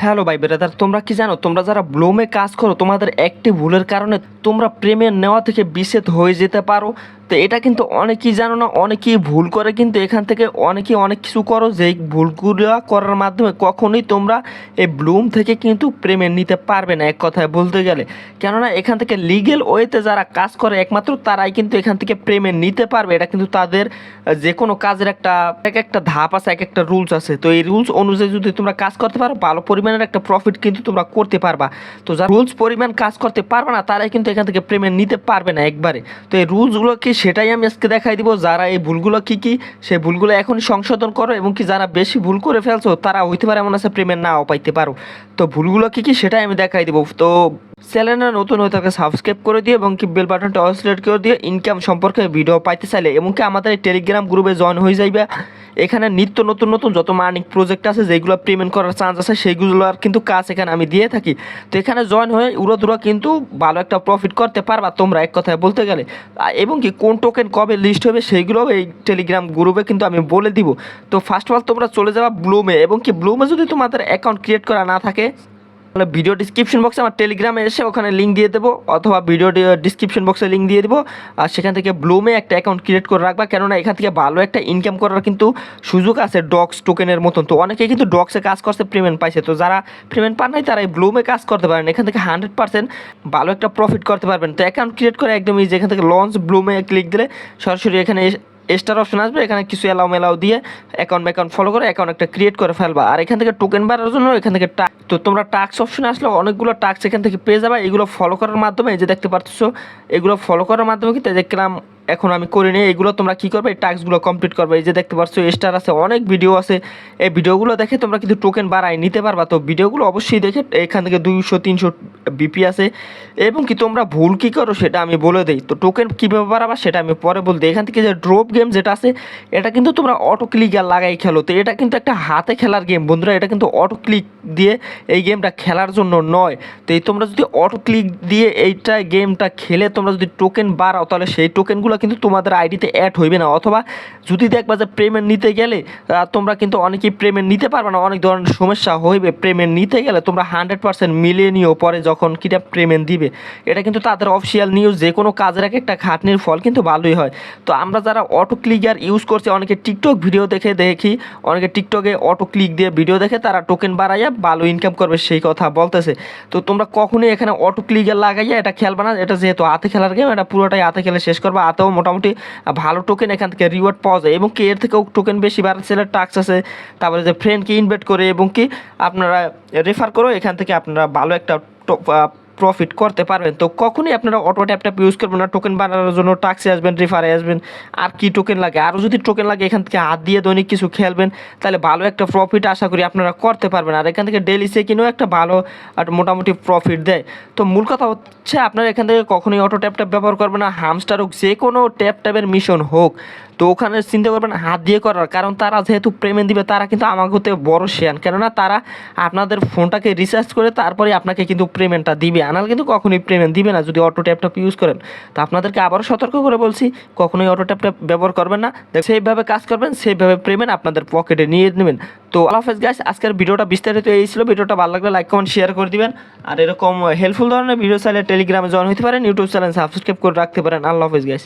Hello ভাই brother তোমরা কি জানো? তোমরা যারা ব্লুমে কাজ করো, তোমাদের একটি ভুলের কারণে তোমরা প্রেমের নেওয়া থেকে বিচ্ছেদ হয়ে যেতে পারো। তো এটা কিন্তু অনেকেই জানো না, অনেকেই ভুল করে, কিন্তু এখান থেকে অনেকেই অনেক কিছু করো, যেই ভুলগুলো করার মাধ্যমে কখনোই তোমরা এই ব্লুম থেকে কিন্তু প্রেমের নিতে পারবে না, এক কথায় বলতে গেলে। কেননা এখান থেকে লিগেল ওয়েতে যারা কাজ করে একমাত্র, তারাই কিন্তু এখান থেকে প্রেমের নিতে পারবে। এটা কিন্তু তাদের যে কোনো কাজের একটা, এক একটা ধাপ আছে, এক একটা রুলস আছে। তো এই রুলস অনুযায়ী যদি তোমরা কাজ করতে পারো, ভালো পরিমাণের একটা প্রফিট কিন্তু তোমরা করতে পারবা। তো যারা রুলস পরিমাণ কাজ করতে পারবে না, তারাই কিন্তু এখান থেকে পেমেন্ট নিতে পারবে না একবারে। তো এই রুলসগুলো কি সেটাই আমি আজকে দেখাই দিব। যারা এই ভুলগুলো কি কি, সেই ভুলগুলো এখন সংশোধন করো এবং কি যারা বেশি ভুল করে ফেলছো তারা হইতে পারে এমন আছে প্রেমের নাও পাইতে পারো। তো ভুলগুলো কি কি, সেটাই আমি দেখাই দিব। তো চ্যানেলটা নতুন হয়ে থাকে সাবস্ক্রাইব করে দিয়ে এবং কি বেল বাটনটা অল সিলেক্ট করে দিয়ে ইনকাম সম্পর্কে ভিডিও পাইতে চাইলে এবং কি আমাদের এই টেলিগ্রাম গ্রুপে জয়েন হয়ে যাইবে। এখানে নিত্য নতুন নতুন যত মার্নিং প্রজেক্ট আছে, যেগুলো পেমেন্ট করার চান্স আছে সেইগুলোর কিন্তু কাজ এখানে আমি দিয়ে থাকি। তো এখানে জয়েন হয়ে উড়োদুরা কিন্তু ভালো একটা প্রফিট করতে পারবা তোমরা এক কথায় বলতে গেলে। এবং কি কোন টোকেন কবে লিস্ট হবে সেইগুলো এই টেলিগ্রাম গ্রুপে কিন্তু আমি বলে দিব। তো ফার্স্ট অফ অল তোমরা চলে যাবা ব্লুমে এবং কি ব্লুমে যদি তোমাদের অ্যাকাউন্ট ক্রিয়েট করা না থাকে ভিডিও ডিসক্রিপশন বক্সে আমার টেলিগ্রামে এসে ওখানে লিঙ্ক দিয়ে দেবো, অথবা ভিডিও ডিসক্রিপশন বক্সে লিঙ্ক দিয়ে দেবো। আর সেখান থেকে ব্লুমে একটা অ্যাকাউন্ট ক্রিয়েট করে রাখবা, কেননা এখান থেকে ভালো একটা ইনকাম করার কিন্তু সুযোগ আছে ডক্স টোকেনের মতন। তো অনেকেই কিন্তু ডক্সে কাজ করতে পেমেন্ট পাইছে। তো যারা পেমেন্ট পান নাই, তারা এই ব্লুমে কাজ করতে পারেন। এখান থেকে হান্ড্রেড পার্সেন্ট ভালো একটা প্রফিট করতে পারবেন। তো অ্যাকাউন্ট ক্রিয়েট করে একদম ইজি এখান থেকে লঞ্চ ব্লুমে ক্লিক দিলে সরাসরি এখানে স্টার অপশন আসবে, এখানে কিছু এলাও মেলাও দিয়ে অ্যাকাউন্ট অ্যাকাউন্ট ফলো করে অ্যাকাউন্ট একটা ক্রিয়েট করে ফেলবা। আর এখান থেকে টোকেন বাড়ার জন্য এখান থেকে তো তোমরা টাক্স অপশন আসলে অনেকগুলো টাক্স এখান থেকে পেয়ে যাবে। এগুলো ফলো করার মাধ্যমে যে দেখতে পাচ্ছ এগুলো ফলো করার মাধ্যমে যে ক্লাম এখন আমি করিনি এগুলো তোমরা কি করবে? এই টাস্কগুলো কমপ্লিট করবে। এই যে দেখতে পাচ্ছ স্টার আছে, অনেক ভিডিও আছে। এই ভিডিওগুলো দেখে তোমরা কিন্তু টোকেন বাড়াই নিতে পারবা। তো ভিডিওগুলো অবশ্যই দেখে এখান থেকে দুইশো, তিনশো বিপি আছে। এবং কি তোমরা ভুল কী করো সেটা আমি বলে দিই। তো টোকেন কীভাবে বাড়াবা সেটা আমি পরে বলতে এখান থেকে যে ড্রপ গেম যেটা আছে, এটা কিন্তু তোমরা অটো ক্লিক আর লাগাই খেলো। তো এটা কিন্তু একটা হাতে খেলার গেম বন্ধুরা। এটা কিন্তু অটো ক্লিক দিয়ে এই গেমটা খেলার জন্য নয়। তো এই তোমরা যদি অটো ক্লিক দিয়ে এইটা গেমটা খেলে তোমরা যদি টোকেন বাড়াও, তাহলে সেই টোকেনগুলো কিন্তু তোমাদের আইডিতে অ্যাড হইবে না। অথবা যদি দেখবা যে পেমেন্ট নিতে গেলে তোমরা কিন্তু অনেকেই পেমেন্ট নিতে পারবে না। অনেক ধরনের সমস্যা হইবে পেমেন্ট নিতে গেলে। তোমরা হান্ড্রেড পার্সেন্ট মিলিয়ে নিও পরে যখন কিটা পেমেন্ট দিবে। এটা কিন্তু তাদের অফিসিয়াল নিউজ যে কোনো কাজের এক একটা খাটনির ফল কিন্তু ভালোই হয়। তো আমরা যারা অটো ক্লিকার ইউজ করছি, অনেকে টিকটক ভিডিও দেখে দেখি, অনেকে টিকটকে অটো ক্লিক দিয়ে ভিডিও দেখে, তারা টোকেন বাড়াইয়া ভালো ইনকাম করবে সেই কথা বলতেছে। তো তোমরা কখনোই এখানে অটো ক্লিকার লাগাইয়া এটা খেলবে না। এটা যেহেতু হাতে খেলার গেম এটা পুরোটাই হাতে খেলে শেষ করবে। হাতেও মোটামুটি ভালো টোকেন এখান থেকে রিওয়ার্ড পাওয়া যায়। এবং কি এর থেকেও টোকেন বেশি বাড়াচ্ছে টাক্স আছে। তারপরে যে ফ্রেন্ডকে ইনভাইট করে এবং কি আপনারা রেফার করো, এখান থেকে আপনারা ভালো একটা প্রফিট করতে পারবেন। তো কখনই আপনারা অটো ট্যাপ ইউজ করবেন না। টোকেন বানানোর জন্য টাক্সে আসবেন রেফারে আসবেন, আর কি টোকেন লাগে? আরও যদি টোকেন লাগে, এখান থেকে হাত দিয়ে দৈনিক কিছু খেলবেন, তাহলে ভালো একটা প্রফিট আশা করি আপনারা করতে পারবেন। আর এখান থেকে ডেলি সেকিনেও একটা ভালো আর মোটামুটি প্রফিট দেয়। তো মূল কথা হচ্ছে, আপনারা এখান থেকে কখনোই অটো ট্যাপ ট্যাপ ব্যবহার করবেন না। হামস্টার হোক যে কোনো ট্যাপ ট্যাপের মিশন হোক। তো ওখানে চিন্তা করবেন, হাত দিয়ে করার। কারণ তারা যেহেতু পেমেন্ট দিবে, তারা কিন্তু আমাকে হতে বড় শেয়ার কেননা তারা আপনাদের ফোনটাকে রিচার্জ করে তারপরে আপনাকে কিন্তু পেমেন্টটা দিবে। আনাল কিন্তু কখনোই পেমেন্ট দিবে না, যদি অটো ট্যাপটা ইউজ করেন। তো আপনাদেরকে আবারও সতর্ক করে বলছি, কখনোই অটো ট্যাপটা ব্যবহার করবেন না। সেইভাবে কাজ করবেন সেইভাবে পেমেন্ট আপনাদের পকেটে নিয়ে নেবেন। তো আল্লাহ হাফেজ গাইস আজকের ভিডিওটা বিস্তারিত এই ছিল। ভিডিওটা ভালো লাগলে লাইক কমেন্ট শেয়ার করে দিবেন। আর এরকম হেল্পফুল ধরনের ভিডিও চাইলে টেলিগ্রামে জয়েন হতে পারেন ইউটিউব চ্যানেল সাবস্ক্রাইব করে রাখতে পারেন। আল্লাহ হাফেজ গাইস